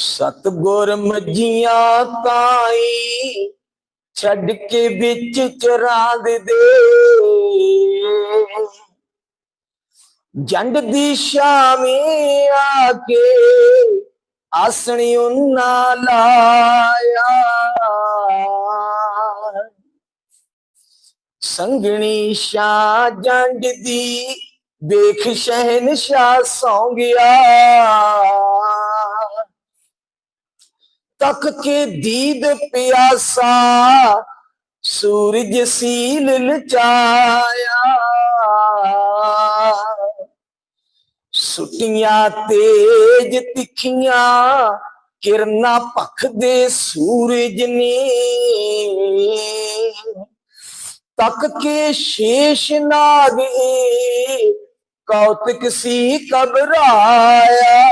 ਸਤਗੁਰ ਮੱਜੀਆਂ ਤਾਈ ਛੱਡ ਕੇ ਵਿੱਚ ਚਰਾ ਦੇ ਦੇ। ਜੰਡ ਦੀ ਸ਼ਾਮੀ ਆ ਕੇ ਆਸਣੀ ਉਨਾ ਲਾਇਆ। ਸੰਗਣੀ ਸ਼ਾ ਜੰਡ ਦੀ ਸ਼ਹਿਨ ਸ਼ਹਿਨਸ਼ਾਹ ਸੌਂ ਗਿਆ। ਤੱਕ ਕੇ ਦੀਦ ਪਿਆਸਾ, ਸੂਰਜ ਸੀਲ ਲਚਾਇਆ। ਸੁਟੀਆਂ ਤੇਜ ਤਿੱਖੀਆਂ, ਕਿਰਨਾਂ ਭਖਦੇ ਸੂਰਜ ਨੇ। ਤੱਕ ਕੇ ਸ਼ੇਸ਼ ਨਾਗ ਏ ਕੌਤਕ ਸੀ ਕਬਰਾਇਆ